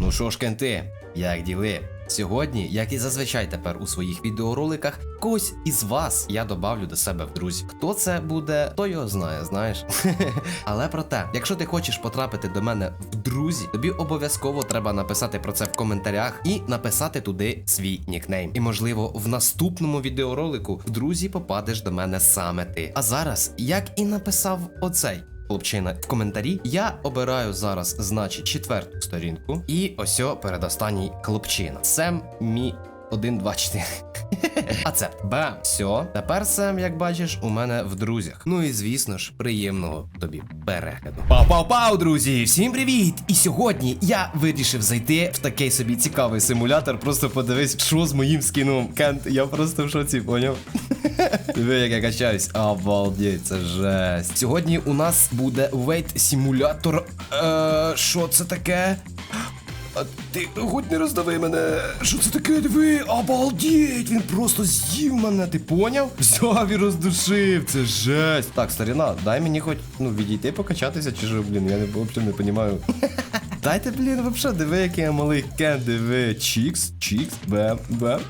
Ну що ж, кенти, як діли? Сьогодні, як і зазвичай тепер у своїх відеороликах, когось із вас я добавлю до себе в друзі. Хто це буде, то його знає, знаєш. Але проте, якщо ти хочеш потрапити до мене в друзі, тобі обов'язково треба написати про це в коментарях і написати туди свій нікнейм. І можливо, в наступному відеоролику в друзі попадеш до мене саме ти. А зараз, як і написав оцей. Хлопчина в коментарі. Я обираю зараз, значить, четверту сторінку. І ось передостанній хлопчина. Сем мі 1, 2, 4. А це бам. Все. Тепер Сем, як бачиш, у мене в друзях. Ну і звісно ж, приємного тобі перегляду. Пау-пау-пау, друзі! Всім привіт! І сьогодні я вирішив зайти в такий собі цікавий симулятор. Просто подивись, що з моїм скіном. Кент, я просто в шоці, поняв? Диви, як я качаюсь. Обалдеть, це жесть. Сьогодні у нас буде вейт симулятор. Е, Що це таке? А ти хоч не роздави мене. Що це таке? Диви, обалдеть! Він просто з'їв мене, ти поняв? Взяв і роздушив, це жесть. Так, старіна, дай мені хоч ну відійти покачатися, чи ж, блін, я не взагалі не розумію. Дайте, блін, вообще, диви, який я малий кен, диви. Чікс, чікс, бем, бем.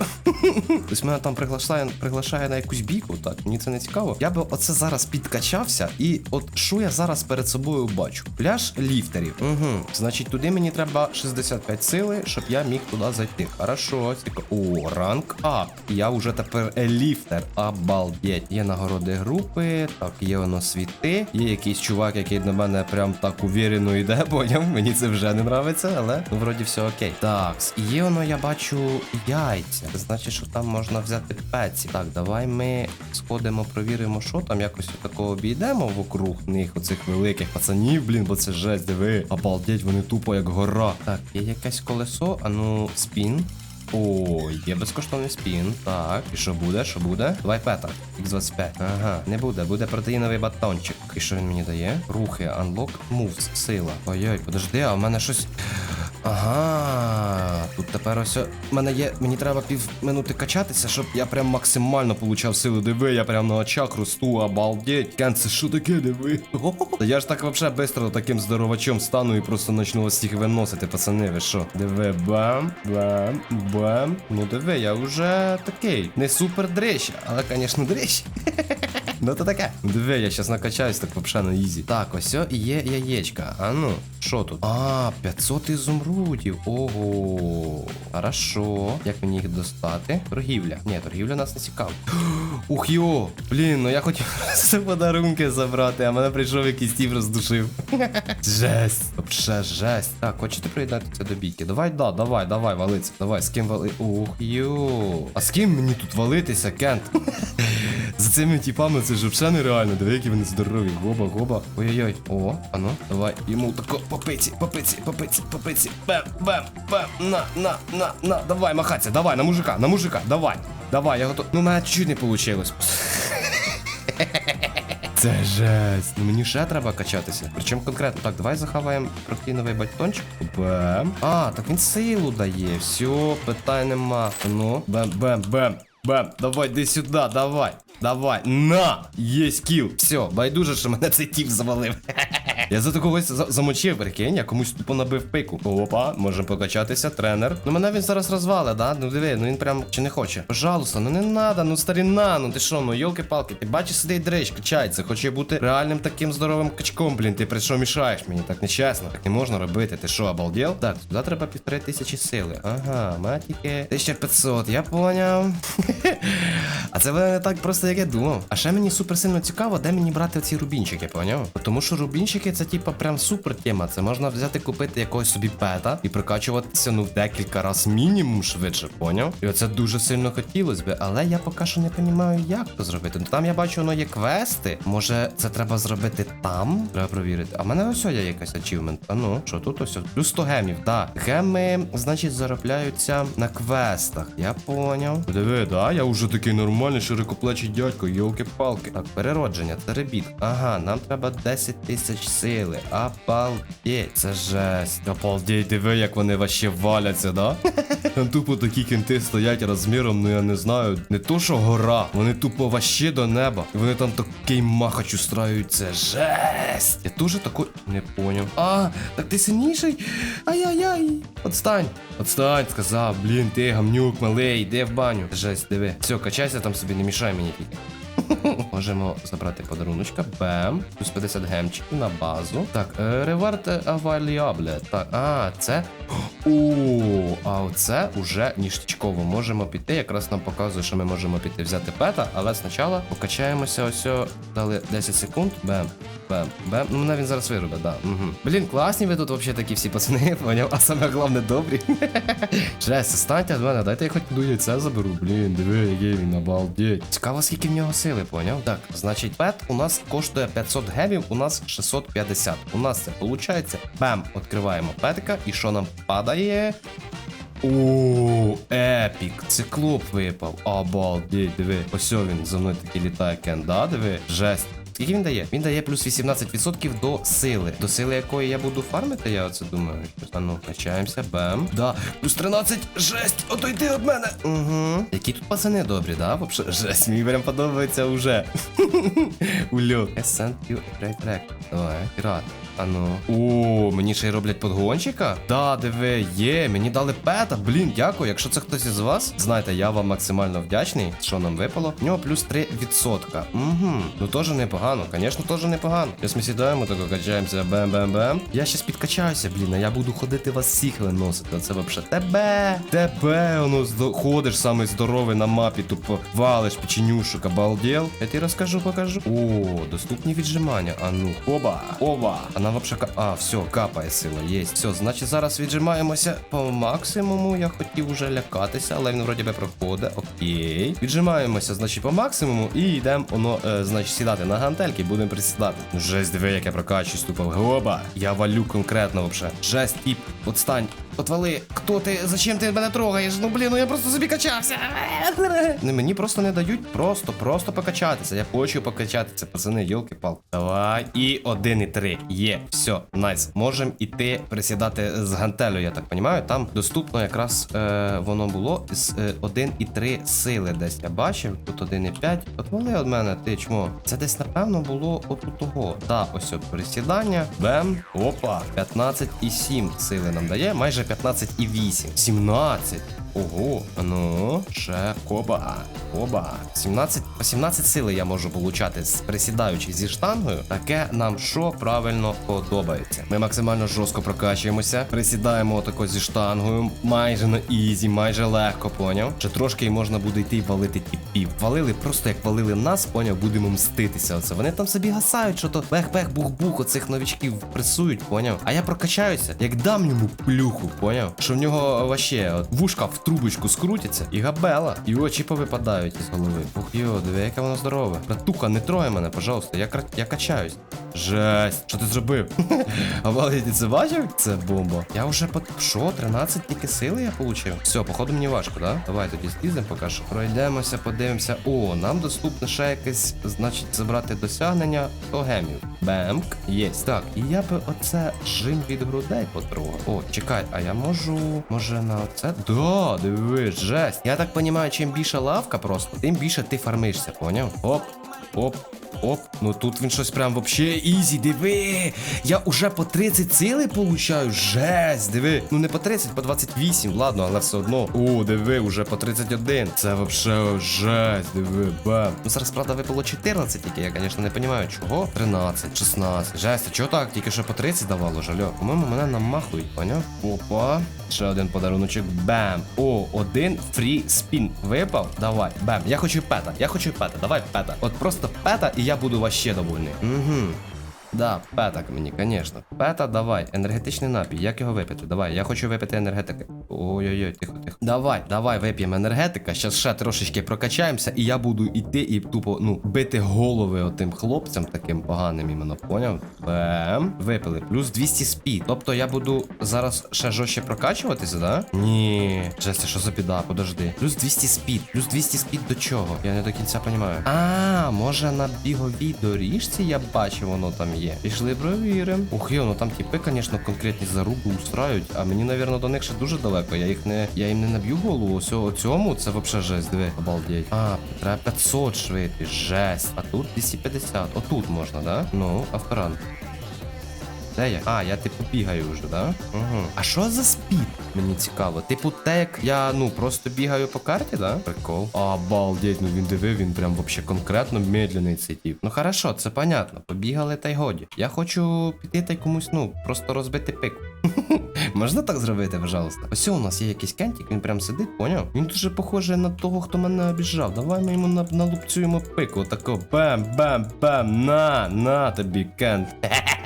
Ось мене там приглашає, приглашає на якусь бійку, так, мені це не цікаво. Я би оце зараз підкачався, і от що я зараз перед собою бачу? Пляж ліфтерів. Угу. Значить, туди мені треба 65 сили, щоб я міг туди зайти. Хорошо. О, ранг ап. Я вже тепер ліфтер. Обалдеть. Є нагороди групи, так, є воно світи. Є якийсь чувак, який на мене прям так увірено йде, поняв? Мені це вже не нравиться, але ну, вроді все окей. Так, є воно, я бачу яйця. Це значить, що там можна взяти пеці. Так, давай ми сходимо, провіримо, що там. Якось такого обійдемо вокруг них, оцих великих пацанів, блін, бо це жесть, диви. Обалдеть, вони тупо як гора. Так, є якесь колесо, а ну, спін. О, є безкоштовний спін. Так, і що буде? Що буде? Давай пета. X25. Ага, не буде, буде протеїновий батончик. І що він мені дає? Рухи, unlock, moves, сила. Ой-ой, подожди, а в мене щось. Ага, тепер ось. в мене є. Мені треба пів минути качатися, щоб я прям максимально получав сили. Диви, я прям на очах росту, обалдеть. Кен, це що таке, диви? Я ж так вообще бистро таким здоровачом стану і просто почну вас всіх виносити, пацани, ви що? Диви, бам, бам, бам. Ну диви, я вже такий. Не супер дрищ, але, звісно, дрищ. Ну то таке. Диви, я щас накачаюсь так вообще на ізі. Так, ось є яєчка. А ну, що тут? А, 500 ізумрудів. Ого. Хорошо. Як мені їх достати? Торгівля. Ні, торгівля нас не цікавить. Ух йо! Блін, ну я хотів просто подарунки забрати, а мене прийшов якийсь тіп роздушив. Жесть. Вообще жесть. Так, хочете приєднатися до бійки? Давай, да, давай, давай, валиться. Давай, з ким вали. Ух йо. А з ким мені тут валитися, Кент? За цими типами це ж взагалі нереально. Диви, які вони здорові. Гоба, гоба. Ой-ой-ой. О, а ну, давай. Йому тако по пиці, по пиці. Бем, бем, бем. На, на, на, на. Давай, махаться, давай, на мужика, на мужика, давай. Давай, я готов. Ну, у мене чуть не вийшло. Це жесть. Ну мені ще треба качатися. Причому конкретно. Так, давай захаваємо протеїновий батончик. Бем. А, так він силу дає. Все, питань нема. Ну, бем, бем, бем. Бем, давай, йди сюди, давай. Давай, на! Є кіл. Все, байдуже, що мене цей тіп завалив. Я за за- замочив, прикинь, я комусь тупо набив пику. Опа, можемо покачатися, тренер. Ну мене він зараз розвалить, да? Ну диви, ну він прям чи не хоче. Пожалуйста, ну не надо, ну старіна, ну ти що, ну йолки-палки, ти бачиш сидить дрич, качається, хоче бути реальним таким здоровим качком, блін, ти при що мішаєш мені, так нечесно, так не можна робити, ти що, обалдел? Так, туди треба півтори тисячі сили. Ага, мене тільки 1500, я поняв. А це не так просто, як я думав. А ще мені супер сильно цікаво, де мені брати ці рубінчики, поняв? Тому що рубінчики це типа прям супер тема. Це можна взяти, купити якогось собі пета і прокачуватися ну в декілька раз мінімум швидше, поняв? І оце дуже сильно хотілося би, але я поки що не розумію, як це зробити. Ну там я бачу, воно є квести. Може, це треба зробити там? Треба провірити. А в мене ось є якась ачівмент. А ну, що тут ось? Плюс 100 гемів, да. Геми, значить, заробляються на квестах. Я поняв. Диви, да, я вже такий нормальний широкоплечий дядько, йолки-палки. Так, переродження, це ребіт. Ага, нам треба 10 тисяч сили. Обалдеть, це жесть. Обалдеть, диви, як вони вообще валяться, да? Там тупо такі кінти стоять розміром, ну я не знаю, не то що гора, вони тупо вообще до неба. І вони там такий махач устраюють, це жесть. Я теж такой не поняв. А, так ти сильніший? Ай-яй-яй. Отстань! Отстань, сказав, блін, ти гамнюк малий, йди в баню. Жесть, диви. Все, качайся там собі, не мішай мені. Можемо забрати подаруночка. Бем. Плюс 50 гемчиків на базу. Так, ревард аваліабле. Так, а, це. О, а оце уже ніштячково. Можемо піти. Якраз нам показує, що ми можемо піти взяти пета, але спочатку покачаємося ось. Дали 10 секунд. Бем. Бем, бем. Ну, мене він зараз вирубе, да. Угу. Блін, класні ви тут взагалі такі всі пацани, поняв, а саме головне добрі. Жесть, станьте від мене, дайте я хоч до яйця заберу. Блін, диви, який він обалдеть. Цікаво, скільки в нього сили, поняв? Так, значить, пет у нас коштує 500 гемів, у нас 650. У нас це виходить. Бем, відкриваємо петика, і що нам падає? О, епік, циклоп випав. Обалдеть, диви. Ось він за мною такий літає кен, да, диви? Жесть. Скільки він дає? Він дає плюс 18% до сили. До сили якої я буду фармити, я оце думаю. А ну, качаємося, бем. Да, плюс 13, жесть, ото йди від мене. Угу. Які тут пацани добрі, да? Вообще, жесть, мені прям подобається уже. Ульот. SNQ Track. Давай, пірат. А ну. О, мені ще й роблять подгончика? Да, диви, є, мені дали пета. Блін, дякую. Якщо це хтось із вас, знайте, я вам максимально вдячний, що нам випало. В нього плюс 3%. Угу. Ну теж непогано, звісно, теж непогано. Зараз ми сідаємо, тако качаємося, бем-бем-бем. Я щас підкачаюся, блін, а я буду ходити вас всіх виносити. Це вообще тебе. Тебе, воно ходиш самий здоровий на мапі, тупо валиш печенюшок, обалдел. Я тобі розкажу, покажу. О, доступні віджимання. А ну, оба, оба. Вона вообще ка... А, все, капає сила, є. Все, значить зараз віджимаємося по максимуму. Я хотів уже лякатися, але він вроді би проходить. Окей. Віджимаємося, значить, по максимуму і йдемо, воно, е, значить, сідати на гантельки, будемо присідати. Ну, Жесть, диви, як я прокачусь, тупо. Оба. Я валю конкретно вообще. Жесть, тип, отстань. Отвали, хто ти? Зачем ти мене трогаєш? Ну блін, ну я просто собі качався. Мені просто не дають просто, просто покачатися. Я хочу покачатися, пацани, йолки пал Давай. І один і три. Є, все, найс. Можемо іти присідати з гантелю, я так розумію. Там доступно якраз е, воно було з е, 1,3 сили десь. Я бачив. Тут 1,5. Отвали від мене, ти чмо. Це десь, напевно, було отут того. Так, ось от присідання. Бем. Опа. 15,7 сили нам дає. Майже 15,8. 17. Ого, ну, ще коба, коба. 17, по 17 сили я можу получати, присідаючи зі штангою. Таке нам що правильно подобається. Ми максимально жорстко прокачуємося, присідаємо отако зі штангою, майже на ізі, майже легко, поняв. Ще трошки і можна буде йти і валити тіпів. Валили просто як валили нас, поняв, будемо мститися. Оце вони там собі гасають, що то бех-бех, бух-бух, оцих новичків пресують, поняв. А я прокачаюся, як дам йому плюху, поняв. Що в нього вообще от, вушка в трубочку скрутяться, і габела, і очі повипадають із голови. Ух йо, диви, яке воно здорове. Братуха, не трогай мене, пожалуйста, я, я качаюсь. Жесть, що ти зробив? А ти це бачив? Це бомба. Я вже по що, 13 тільки сили я получив? Все, походу мені важко, да? Давай тоді зліземо поки. Пройдемося, подивимося. О, нам доступно ще якесь, значить, забрати досягнення 100 гемів. Бемк, єсть. Так, і я би оце жим від грудей потрогав. О, чекай, а я можу. Може на оце? Да, диви, жесть. Я так розумію, чим більше лавка просто, тим більше ти фармишся, поняв? Оп, оп. Оп, ну тут він щось прям вообще ізі, диви. Я уже по 30 сили получаю. Жесть, диви. Ну не по 30, по 28, ладно, але все одно. О, диви, уже по 31. Це вообще жесть, диви, бам. Ну зараз, правда, випало 14 тільки, я, звісно, не розумію, чого. 13, 16. Жесть, а чого так? Тільки що по 30 давало, жальо. По-моєму, мене намахують, поняв? Опа. Ще один подаруночок. Бам. О, один фрі спін випав. Давай, бам. Я хочу пета. Я хочу пета. Давай пета. От просто пета, і я буду вообще довольный. Угу. Да, петак мені, звісно. Пета, давай, енергетичний напій. Як його випити? Давай, я хочу випити енергетики. Ой-ой-ой, тихо, тихо. Давай, давай вип'ємо енергетика. Щас ще трошечки прокачаємося, і я буду йти і тупо, ну, бити голови отим хлопцям таким поганим іменно, поняв? Бем. Випили. Плюс 200 спід. Тобто я буду зараз ще жорстче прокачуватися, да? Ні. Жесть, що за біда, подожди. Плюс 200 спід. Плюс 200 спід до чого? Я не до кінця розумію. А, може на біговій доріжці я бачу, воно там є. Пішли провіримо. Ух, йо, ну там типи, звісно, конкретні заруби устраюють, а мені, навірно, до них ще дуже далеко. Я їх не. Я їм не наб'ю голову. Ось цьому це взагалі жесть, диви, обалдеть. А, треба 500 швидкість, жесть. А тут 250. Отут можна, да? Ну, авторан. Де я? А, я типу бігаю вже, да? Угу. А що за спід? Мені цікаво. Типу, те, як я ну просто бігаю по карті, да? Прикол. Обалдеть, ну він дивив, він прям вообще конкретно медленний цей тип. Ну хорошо, це понятно. Побігали та й годі. Я хочу піти та й комусь, ну, просто розбити пику. Можна так зробити, пожалуйста? Ось у нас є якийсь кентик, він прям сидить, поняв? Він дуже похожий на того, хто мене обіжав. Давай ми йому на, налупцюємо пику. Отако бам-бам-бам. На, на тобі, кент.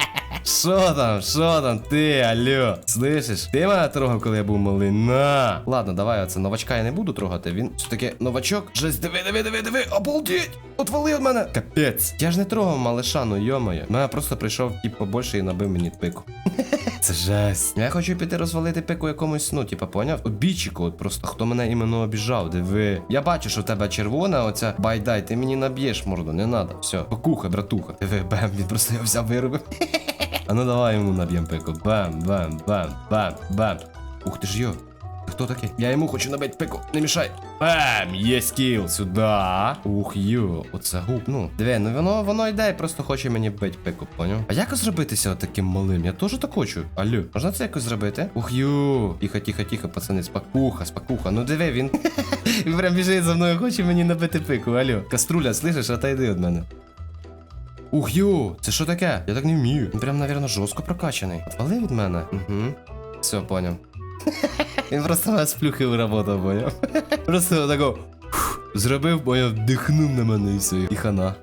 Що там, що там, ти, алло? Слышиш? Ти мене трогав, коли я був малий. На. Ладно, давай оце новачка я не буду трогати. Він все-таки новачок. Жесть, диви, диви, диви, диви, обалдеть! Отвали від мене! Капець. Я ж не трогав малиша, ну йомаю. Мене просто прийшов тип побольше і набив мені пику. Це жесть. Я хочу піти розвалити пику якомусь, ну, типа, поняв? Обійчику, от просто хто мене іменно обіжав, диви. Я бачу, що в тебе червона, оця байдай, ти мені наб'єш морду, не надо. Все, покуха, братуха. Диви, бем, він просто його взяв виробив. А ну давай йому наб'єм пику. Бам, бам, бам, бам, бам. Ух ти ж йо. Хто такий? Я йому хочу набити пику, не мішай. Бам! Є скіл сюди. Ух йо, оце губ. Ну, диви, ну воно воно йде і просто хоче мені бити пику, поняв? А як зробитися таким малим? Я теж так хочу. Алло, можна це якось зробити? Ух йо. Тихо, тихо, тихо, пацани, спокуха, спокуха. Ну диви, він. він прям біжить за мною, хоче мені набити пику. Алло. Каструля, слышиш, отойди від мене. Ух йо, це що таке? Я так не вмію. Він прям, навірно, жорстко прокачаний. Отвали від мене. Угу. Все, поняв. Він просто мене сплюхив роботу, поняв. Просто тако зробив, поняв, дихнув на мене і все. І хана.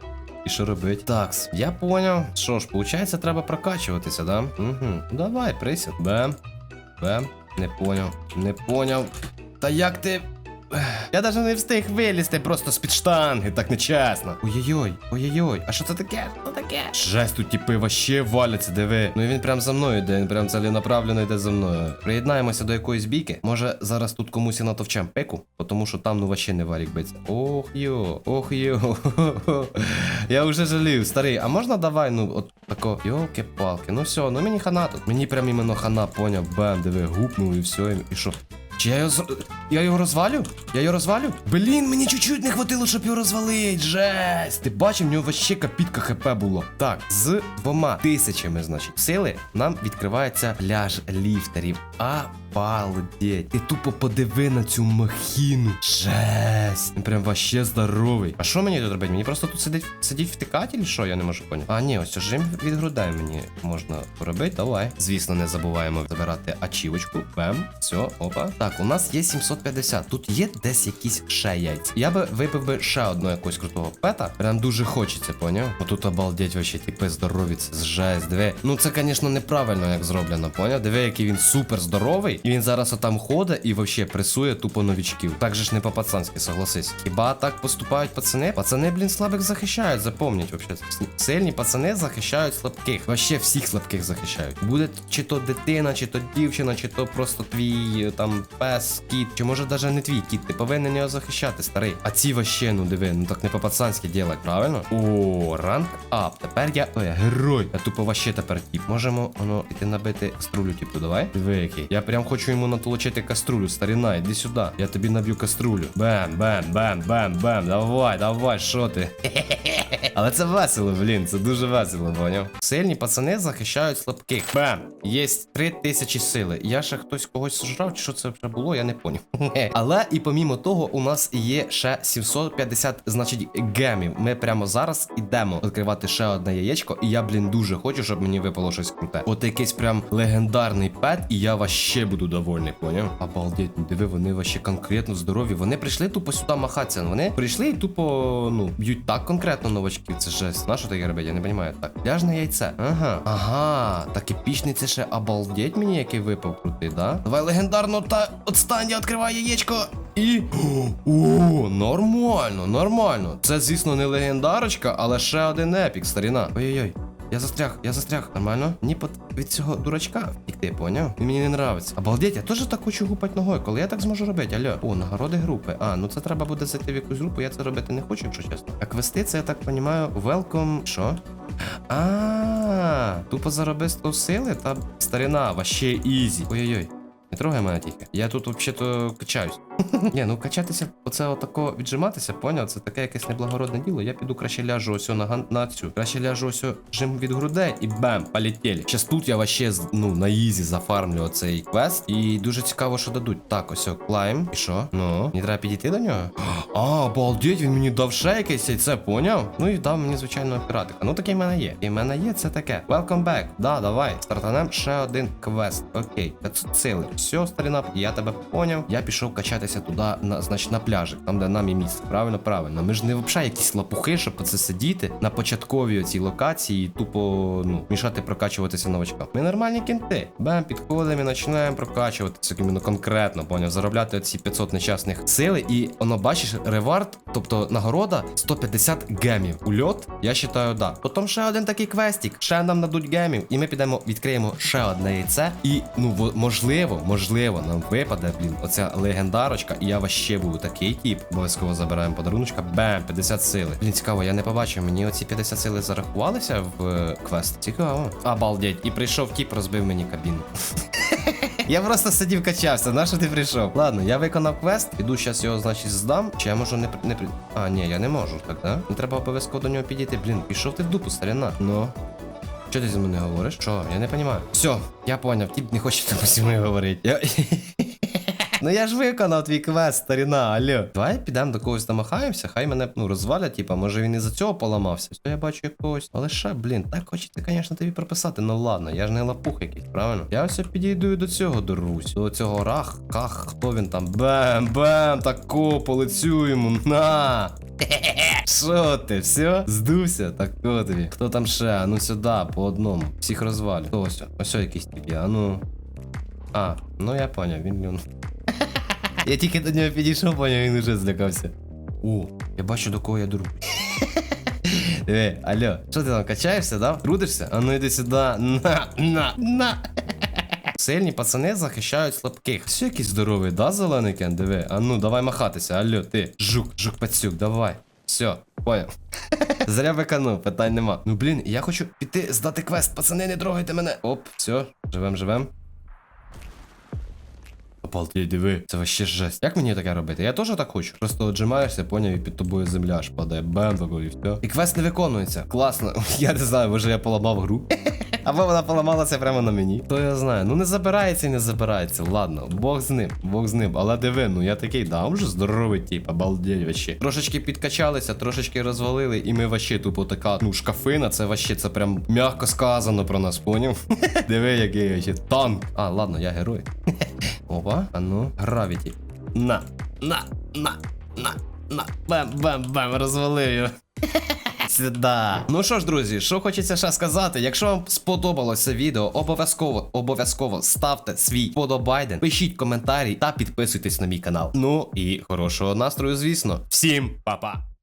І що робить? Такс, я поняв. Що ж, виходить, треба прокачуватися, да? Угу. Давай, присід. Бем. Бем. Не поняв. Не поняв. Та як ти. Я навіть не встиг вилізти просто з-під штанги, так нечесно. Ой-ой-ой, ой-ой-ой, а що це таке? Що таке? Жесть, тут типи вообще валяться, диви. Ну і він прям за мною йде, він прям ціленаправленно йде за мною. Приєднаємося до якоїсь бійки. Може зараз тут комусь і натовчем пику, тому що там ну вообще не варік биться. Ох йо, ох йо. Я вже жалів, старий, а можна давай, ну, от тако, йолки-палки, ну все, ну мені хана тут. Мені прям іменно хана, поняв, бам, диви, гупнув і все, і що? Чи я його з... Я його розвалю? Я його розвалю? Блін, мені чуть-чуть не хватило, щоб його розвалить. Жесть! Ти бачив, в нього ще капітка хп було. Так, з двома тисячами, значить, сили нам відкривається пляж ліфтерів. А Обалдеть. Ти тупо подиви на цю махіну. Жесть. Він прям вообще здоровий. А що мені тут робити? Мені просто тут сидить, сидіть втикати, чи що? Я не можу поняти. А, ні, ось жим від грудей мені можна поробити. Давай. Звісно, не забуваємо забирати ачівочку. Бем. Все, опа. Так, у нас є 750. Тут є десь якісь ще яйця. Я би випив би ще одного якогось крутого пета. Прям дуже хочеться, поняв? Отут обалдеть вообще, типи здорові, це жесть. Диви. Ну це, звісно, неправильно, як зроблено, поняв? Диви, який він супер здоровий. І він зараз отам ходить і вообще пресує тупо новічків. Так же ж не по-пацанськи, согласись. Хіба так поступають пацани? Пацани, блін, слабих захищають, запомніть вообще. Сильні пацани захищають слабких. Вообще всіх слабких захищають. Буде чи то дитина, чи то дівчина, чи то просто твій е, там пес, кіт, чи може даже не твій кіт. Ти повинен його захищати, старий. А ці вообще, ну диви, ну так не по-пацанськи ділять, правильно? О, ранг ап. Тепер я. Ой, герой. Я тупо вообще тепер тіп. Можемо воно іти набити каструлю, типу, давай. Диви, який. Я прям хочу йому натолочити каструлю, старіна, іди сюди. Я тобі наб'ю каструлю. Бем, бем, бем, бем, бем. Давай, давай, що ти? Але це весело, блін, це дуже весело, поняв. Сильні пацани захищають слабких. Бем! Є три тисячі сили. Я ще хтось когось сожрав, чи що це вже було, я не поняв. Але і помімо того, у нас є ще 750, значить, гемів. Ми прямо зараз ідемо відкривати ще одне яєчко, і я, блін, дуже хочу, щоб мені випало щось круте. От якийсь прям легендарний пет, і я ваще буду довольний, поняв? Обалдеть, ну диви, вони ваще конкретно здорові. Вони прийшли тупо сюди махатися. Вони прийшли і тупо, ну, б'ють так конкретно новачків. Це жесть. На таке робить? Я не розумію. Так, пляжне яйце. Ага. Ага. Так епічний це ще обалдеть мені, який випав крутий, да? Давай легендарно та отстань, я яєчко. І. О, нормально, нормально. Це, звісно, не легендарочка, але ще один епік, старіна. Ой-ой-ой. Я застряг, я застряг. Нормально? Ні, под від цього дурачка втікти, поняв? Він мені не нравиться. Обалдеть, я теж так хочу гупати ногою. Коли я так зможу робити? Алло. О, нагороди групи. А, ну це треба буде зайти в якусь групу, я це робити не хочу, якщо чесно. А квести, це я так розумію, welcome. Що? А, тупо зароби 100 сили та старина, ваще ізі. Ой-ой-ой. Не трогай мене тільки. Я тут взагалі-то качаюсь. Ні, ну качатися, оце отако віджиматися, поняв? Це таке якесь неблагородне діло. Я піду краще ляжу ось на, ган- на цю. Краще ляжу ось жим від грудей і бам, полетіли. Щас тут я вообще з- ну, на ізі зафармлю оцей квест. І дуже цікаво, що дадуть. Так, ось клайм. І що? Ну, мені треба підійти до нього? А, обалдеть, він мені дав ще якесь яйце, поняв? Ну і дав мені, звичайно, піратика. Ну такий в мене є. І в мене є це таке. Welcome back. Да, давай. Стартанем ще один квест. Окей, 500 сили. Все, старина, я тебе поняв. Я пішов качатися туди, на, значить, на пляжик, там, де нам і місце. Правильно, правильно. Ми ж не взагалі якісь лапухи, щоб це сидіти на початковій цій локації і тупо ну, мішати прокачуватися новачкам. Ми нормальні кінти. Бем, підходимо і починаємо прокачуватися іменно конкретно, поняв, заробляти ці 500 нещасних сили. І воно бачиш, ревард, тобто нагорода 150 гемів. Ульот, я вважаю, да. Потім ще один такий квестик, ще нам дадуть гемів, і ми підемо, відкриємо ще одне яйце. І ну можливо, можливо, нам випаде, блін, оця легендарочка, і я вообще буду такий тип. Обов'язково забираємо подаруночка. Бем, 50 сили. Блін, цікаво, я не побачив. Мені оці 50 сили зарахувалися в е, квест. Цікаво. Обалдеть. І прийшов тіп, розбив мені кабіну. Я просто сидів качався, на що ти прийшов? Ладно, я виконав квест, піду зараз його, значить, здам. Чи я можу не при- не при. А, ні, я не можу, так, да? Не треба обов'язково до нього підійти. Блін, пішов ти в дупу, старина. Ну. Що ти зі мною говориш? Що? Я не розумію. Все, я поняв, тіп не хоче там зі мною говорити. Я... Ну я ж виконав твій квест, старіна, алло. Давай підемо до когось намахаємося, хай мене ну розвалять, типа, може він із-за цього поламався. Що я бачу якогось. Але ще, блін, так хочеться, звісно, тобі прописати. Ну ладно, я ж не лапух якийсь, правильно? Я ось підійду і до цього дорвусь. До цього рах, ках, хто він там? Бем, бем, тако, полицю йому. На! Що ти, все? Здувся? Так тобі. Хто там ще? Ну сюди, по одному. Всіх розвалю. Ось? Ось якийсь тип а ну. А, ну я поняв, він. Я тільки до нього підійшов, поняв, він уже злякався. О, я бачу, до кого я друг. Диви, алло, що ти там качаєшся, да? Трудишся? А ну йди сюди. На, на, на. Сильні пацани захищають слабких. Все якийсь здоровий, да, зелений кен? Диви. А ну, давай махатися, алло, ти. Жук, жук пацюк, давай. Все, поняв. Зря виканув, питань нема. Ну блін, я хочу піти здати квест, пацани, не трогайте мене. Оп, все, живем, живем. Обалдеть, диви, це вообще жесть. Як мені таке робити? Я теж так хочу. Просто отжимаєшся, поняв, і під тобою земля аж падає. Бем, і все. І квест не виконується. Класно. Я не знаю, може я поламав гру. Або вона поламалася прямо на мені. То я знаю. Ну не забирається і не забирається. Ладно, Бог з ним, Бог з ним. Але диви, ну я такий, да, вже здоровий тип, обалдеть вообще. Трошечки підкачалися, трошечки розвалили, і ми вообще тупо така, ну, шкафина, це вообще, це прям м'яко сказано про нас, поняв? Диви, який вообще танк. А, ладно, я герой. Опа, а ну, гравіті. На, на, на, на, на. Бам, бам, бам, розвалив його. Сюда. Ну що ж, друзі, що хочеться ще сказати. Якщо вам сподобалося відео, обов'язково, обов'язково ставте свій подобайден, пишіть коментарі та підписуйтесь на мій канал. Ну і хорошого настрою, звісно. Всім па-па!